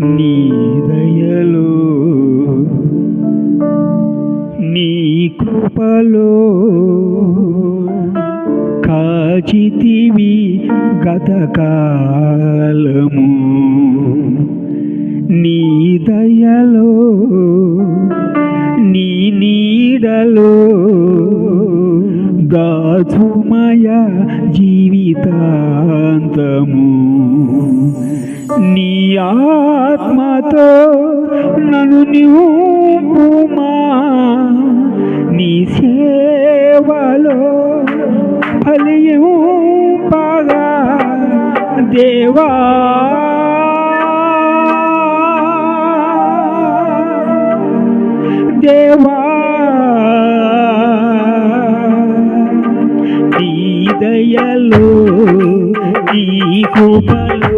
నీ దయలో నీ కృపలో కాచితివి గతకాలము. నీ దయలో నీ నీడలో దాచుమయ జీవితాంతము. నీ ఆత్మతో నన్ను నింపుమా నీ సేవలో ఫలియు పగా దేవా. దేవా. నీ దయలో నీ కృపలో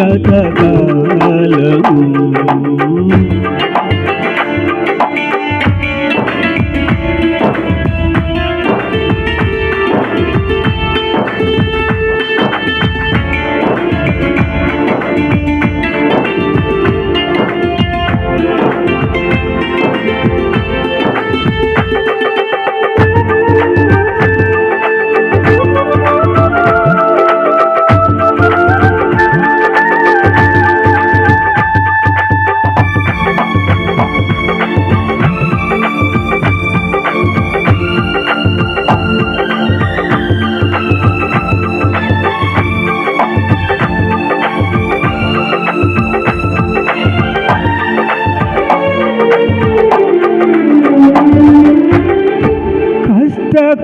గతకాలము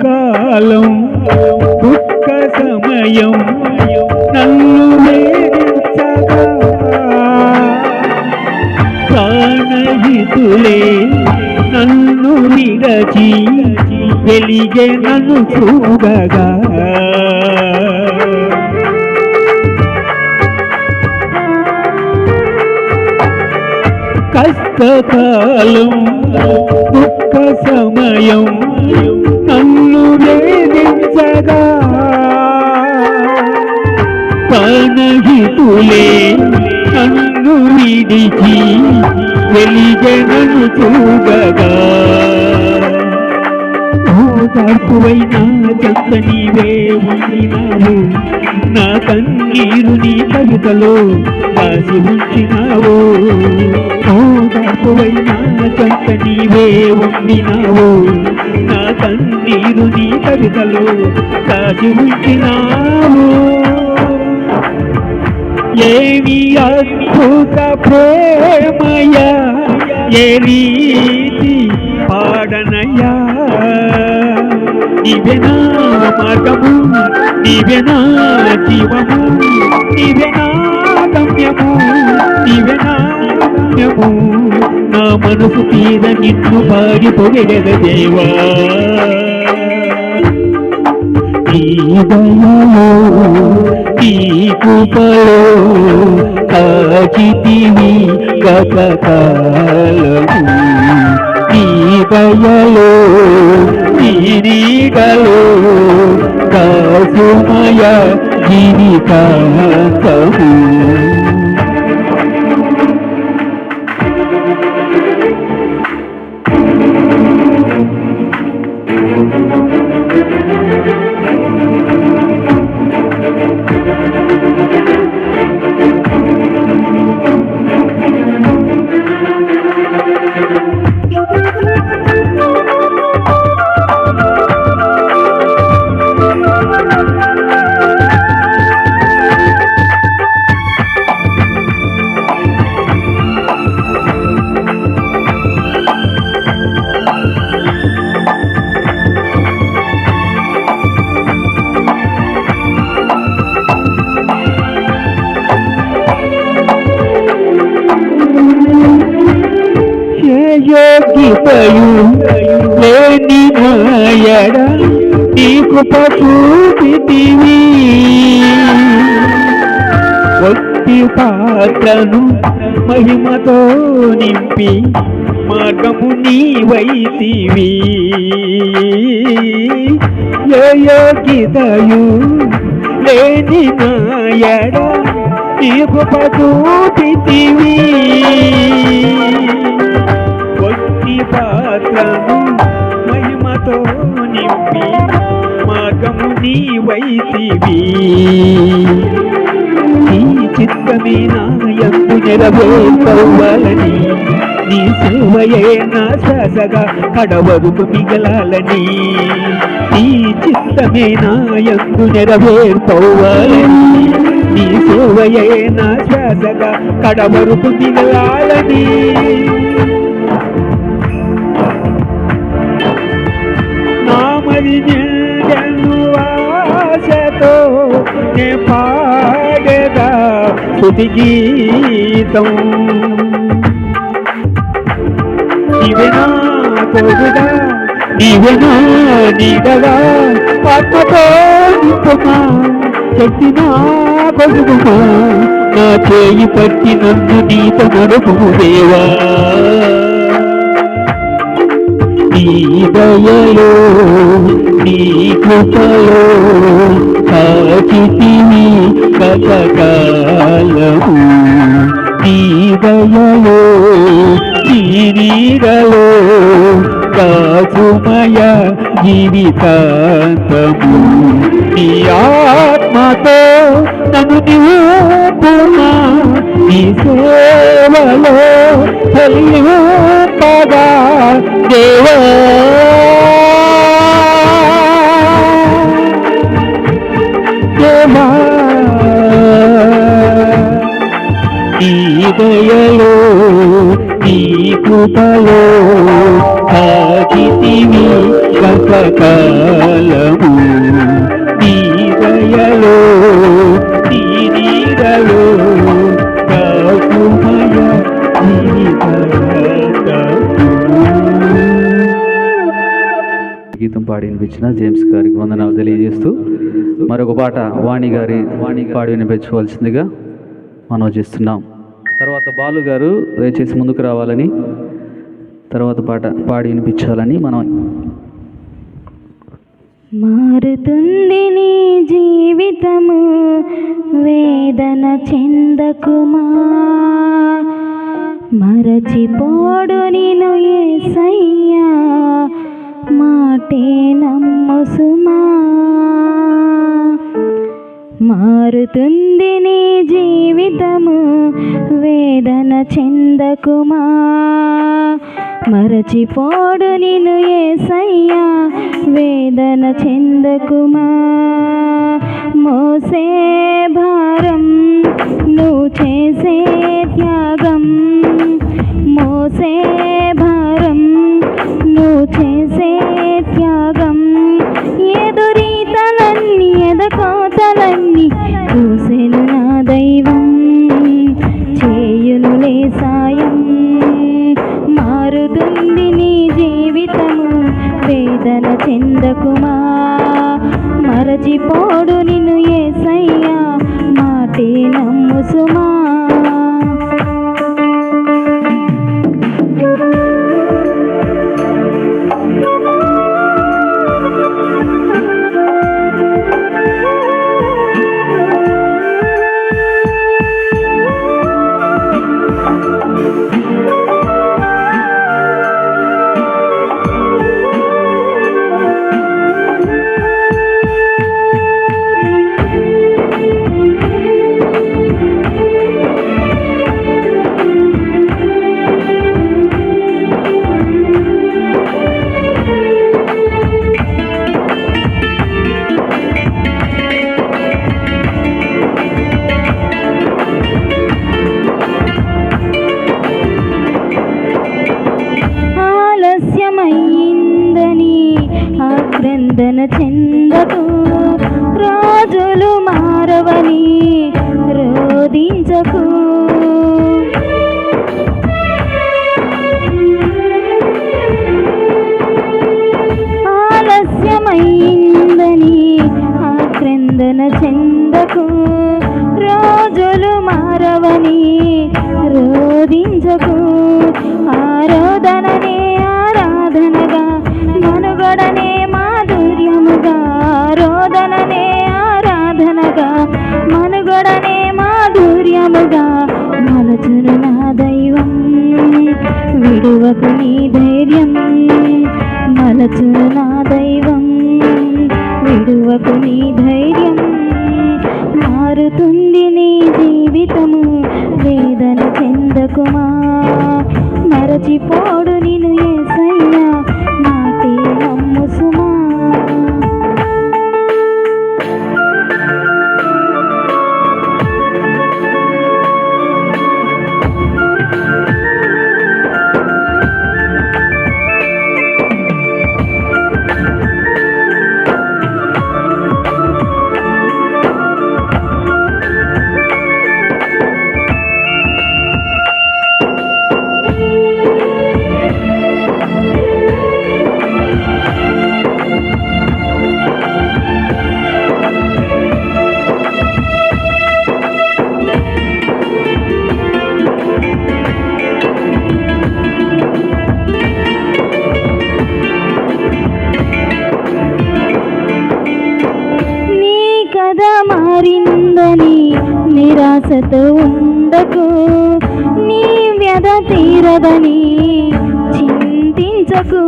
కాలం దుఃఖ సమయం నన్ను వేధించగా ప్రాణహితులే నన్ను విడచి వెలిగే నన్ను చూడగా. కష్టకాలం దుఃఖ సమయం వేధించగా ప్రాణహితులే నన్ను విడిచి వెలిగనను చూడగా. ఓదార్పువైనా చెత్త నీవే ఉండినావు. నా కన్నీరు నీ కవితలో దాసి ఉంచినావు. ఓదార్పువైనా నాకంత నీవే ఉండినావు నా కన్నీరు నీ కవితలో దాచి ఉంచినావు. ఏమి అద్భుత ప్రేమయ ఏ రీతి పాడనయ్యా నీవెనా మార్గము నీవెనా జీవము నీవెనా గమ్యము నీవెనా గమ్యము. నా మనసు తీర నిన్ను పాడి పొగెడద దేవా. నీ దయలో నీ కృపలో కాచితివి గతకాలము. నీ దయలో నీ నీడలో కాసుమయ జీవితాంతము కృప చూపితివి భక్తి పాత్రను మహిమతో నింపి మార్గము నీవైతివి. యోగితయు లేని నాయడ నీకు చూపితివి భక్తి పాత్రను మహిమతో నింపి మార్గము నీవైతివి నీ చిత్తమే నాయకు యందు నెరవేర్పవ్వాలని నీ సేవయే నా శ్వాసగా కడవరుకు మిగలాలని. నీ చిత్తమే నాయకు నెరవేర్పవ్వాలని నీ సేవయే నా శ్వాసగా కడవరుకు మిగలాలని. నే పాడేదా స్తుతి గీతం. నీవెనా తోడుగా నీవెనా నీడగా ఆత్మతో నింపుమా శక్తి నా కొడుకుమా నా చేయి పట్టి నన్ను నీత నడుపు దేవా నీ దయలో నీ కృపలో కాచితివి కథకాలము నీ తీరీరలో కాసుమయ నీడలో కాచుమయ జీవితాంతము. నీ ఆత్మతో నన్ను నింపుమా నీ సేవలో తెలియపగా దేవా దేవా దయలో ఈ కృపలో కాచితివి కసకాలము నీ దయలో నీ నీడలో కాకుమయ గీతం పాడి వినిపించిన జేమ్స్ గారికి వందనాలు తెలియజేస్తూ మరొక పాట వాణి గారి వాణి పాడి వినిపించవలసిందిగా మనం చేస్తున్నాం. తర్వాత బాలు గారు దయచేసి ముందుకు రావాలని తర్వాత పాట పాడి వినిపించాలని మనం మారుతుంది నీ జీవితము వేదన చెందకుమా? మరచిపోడు నేను ఏసయ్యా మాటే నమ్ముసుమా? మారుతుంది నీ జీవితము వేదన చెందకుమా? మరచిపోడు నిన్ను ఏసయ్యా వేదన చెందకుమా? మోసే భారం నువ్వు చేసే త్యాగం. మోసే భారం నువ్వు చేసే మాటలన్నీ చూసెను నా దైవం. చేయునులే సాయం. మారుతుంది నీ జీవితము వేదన చెందకుమా? మరచిపోడు వేదన చెందకు రాజులు మారవని రోధించకు. ఆలస్యమైందని ఆ క్రిందన చెందకు రోజులు మారవని రోధించకు. ఆరాధనని విధాలుగా మలచును నా దైవం విడువకు నీ ధైర్యం. మలచును నా దైవం విడువకు నీ ధైర్యం. మారుతుంది నీ జీవితము వేదన చెందకుమా? మరచిపో ఆశతో ఉండకు నీ వ్యధ తీరదని చింతించకు.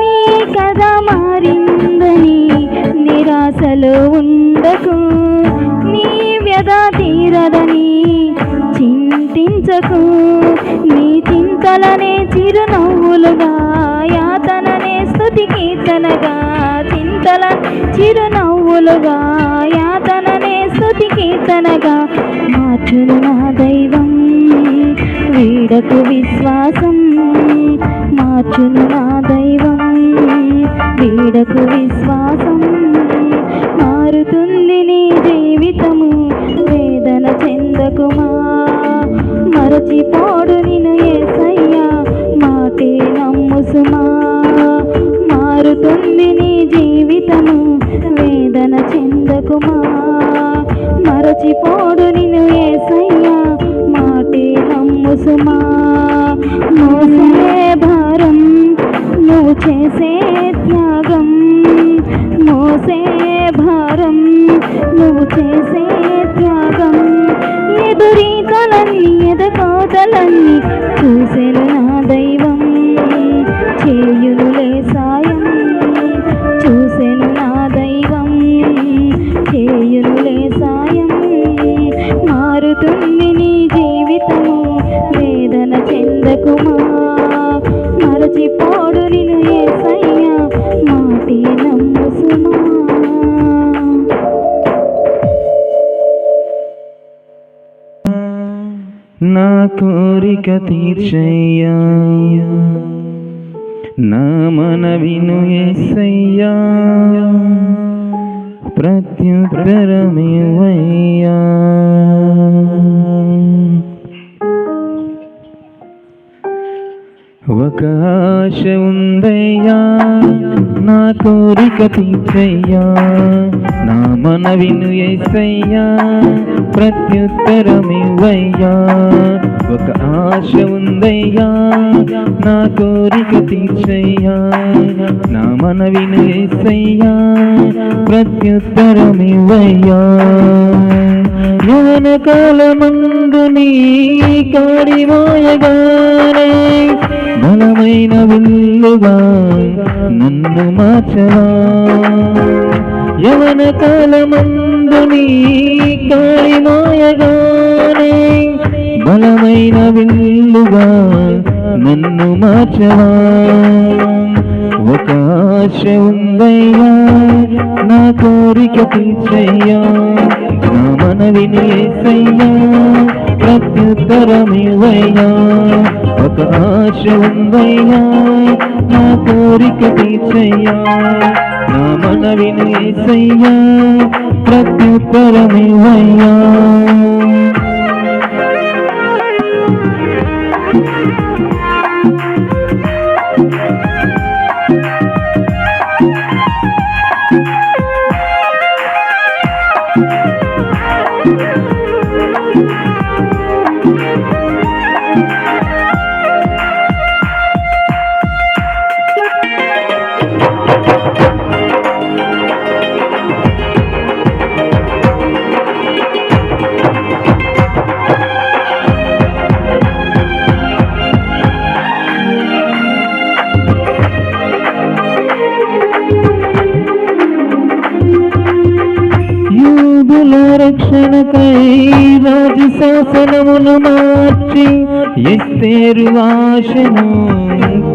నీ కథ మారిందని నిరాశలో ఉండకు నీ వ్యధ తీరదని చింతించకు. నీ చింతలనే చిరునవ్వులుగా చిరునవ్వులుగా యాతననే స్థుతి కీర్తనగా మార్చును నా దైవం. వీడకు విశ్వాసం మార్చును నా దైవం. వీడకు విశ్వాసం మారుతుంది నీ జీవితము వేదన చెందకుమా? మరచిపోడు నిన్ను ఏసయ్యా మాటే నమ్ముసుమా? మారుతుంది నీ చెందకుమా మరచిపోడు నిన్ను ఏసయ్యా. మాటే నమ్ముసుమా మోసే భారం నువ్వు చేసే త్యాగం. మోసే భారం నువ్వు చేసే త్యాగం. ఎదురీతలన్నీ ఎదకోతలన్నీ చూసే తీర్చయ్యా నా మనవిను ఎస్సయ్యా ప్రత్యుత్తరమివయ్యా ఒక ఆశ ఉందయ్యా. నా కోరిక తీర్చయ్యా. నా మనవిను ఎస్సయ్యా ప్రత్యుత్తరమివ్వయ్యా. ఒక ఆశ ఉందయ్యా నా కోరిక తీర్చయ్యా నా మనవిను ఎస్సయ్యా ప్రత్యుత్తరమివ్వయ్యా. యవన కాలమందు నీ కాడిమోయగానే బలమైన విల్లుగా నన్ను మార్చవా. యవన కాలమందు నీ కాడిమోయగానే బలమైన విల్లుగా నన్ను మార్చవా? ఒక ఆశ ఉందయ్యా నా కోరిక తీర్చయ్యా నా మనవిని ఏసయ్యా ప్రత్యుత్తరమివయ్యా ఒక ఆశ ఉందయ్యా నా కోరిక తీర్చయ్యా. నా మనవిని ప్రత్యుత్తరమివయ్యా ప్రత్యుత్తరమివయ్యా రక్షణకై రాజు శాసనమును మార్చి ఎస్తేరు ఆశను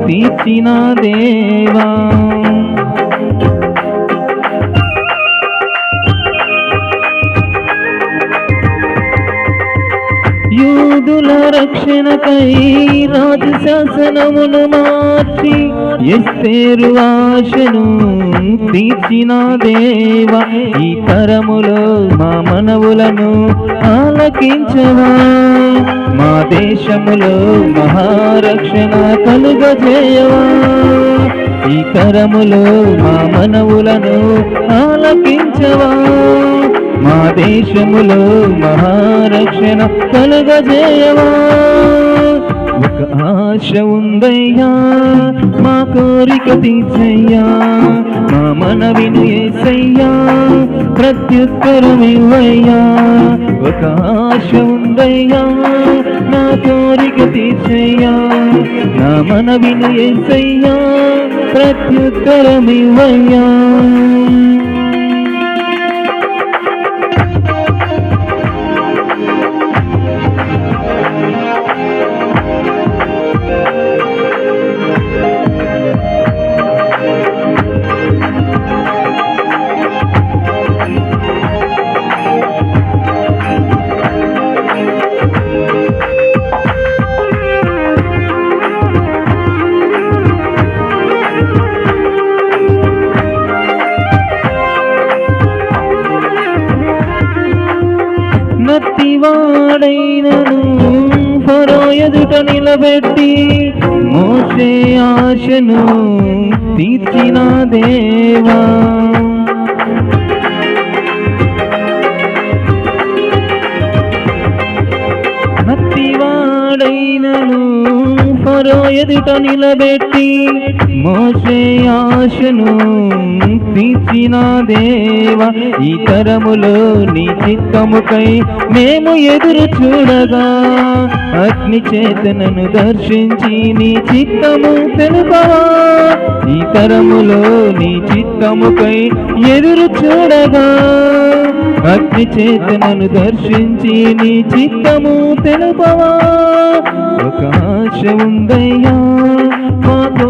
తీర్చిన దేవా. విధుల రక్షణకై రాజు శాసనమును మార్చి ఎస్తేరు ఆశను తీర్చిన దేవ ఈ తరములో మా మనవులను ఆలకించవా? మా దేశములో మహారక్షణ కలుగజేయవా? ఈ తరములో మా మనవులను ఆలకించవా? మా దేశములో మహారక్షణ కలుగజేయవా? ఒక ఆశ ఉందయ్యా మా కోరిక తీర్చయ్యా మా మనవిను ఏసయ్యా ప్రత్యుత్తరం ఇవ్వయ్యా. ఒక ఆశ ఉందయ్యా నా కోరిక తీర్చయ్యా నా మనవిను ఏసయ్యా ప్రత్యుత్తరం ఇవ్వయ్యా. నత్తివాడైనను ఫరో ఎదుట నిలబెట్టి మోసే ఆశను తీర్చిన దేవా. నత్తివాడైనను ఫరో ఎదుట నిలబెట్టి మోసే ఆశను తీర్చిన దేవ ఈ తరములో నీ చిత్తముకై మేము ఎదురు చూడగా అగ్ని చేతనను దర్శించి నీ చిత్తము తెలుపవా? ఈ తరములో నీ చిత్తముకై ఎదురు చూడగా అగ్ని చేతనను దర్శించి నీ చిత్తము తెలుపవా? ఒక ఆశ ఉందయ్యా మాతో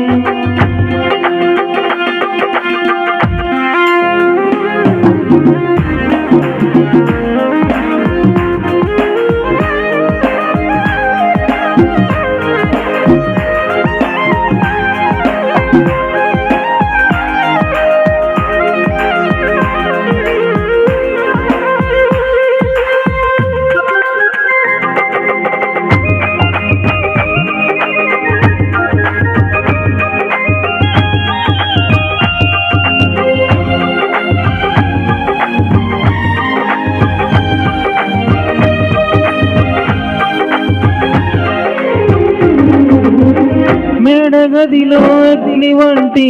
గదిలో అగ్ని వంటి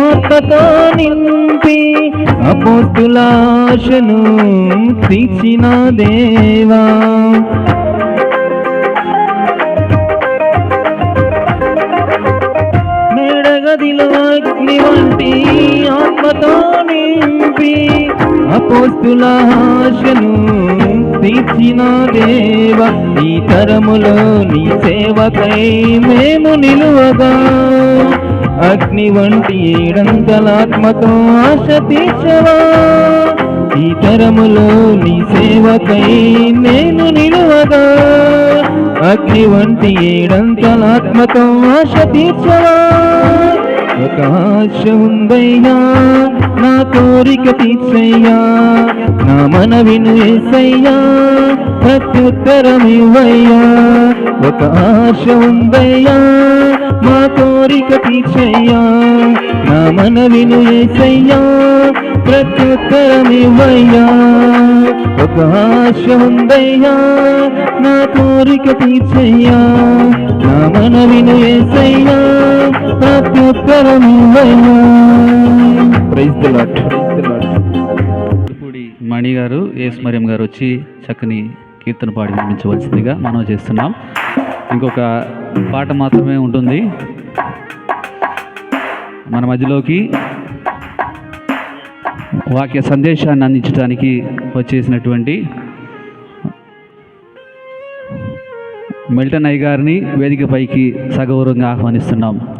ఆత్మతో నింపి అపోస్తులాశను తీర్చిన దేవా. మెడగదిలో అగ్ని వంటి ఆత్మతో నింపి అపోస్తులాశను తీర్చిన దేవ ఈ తరములో నీ సేవకై మేము నిలువగా. అగ్ని వంటి ఏడంతలాత్మతో ఆశ తీర్చవా? ఈ తరములో నీ సేవకై నేను నిలువగా. అగ్ని వంటి ఏడంతలాత్మతో ఆశ తీర్చవా? ఒక ఆశ ఉందయ్యా నా కోరిక తీర్చయ్యా నా మనవిను ఏసయ్యా ప్రత్యుత్తరం ఇవ్వయ్యా ఒక ఆశ ఉందయ్యా మా కోరిక తీర్చయ్యా నా మనవిను ఏసయ్యా ప్రత్యుత్తరం ఇవ్వయ్యా ఒక ఆశ ఉందయ్యా నా కోరిక తీర్చయ్యా నా మన ఏసయ్యా ప్రత్యుత్తరం ఇప్పుడు మణి గారు ఏసుమర్యం గారు వచ్చి చక్కని కీర్తన పాడి వినిపించవలసిందిగా మనం చేస్తున్నాం. ఇంకొక పాట మాత్రమే ఉంటుంది. మన మధ్యలోకి వాక్య సందేశాన్ని అందించడానికి వచ్చేసినటువంటి మిల్టన్ అయ్య గారిని వేదికపైకి సగౌరవంగా ఆహ్వానిస్తున్నాం.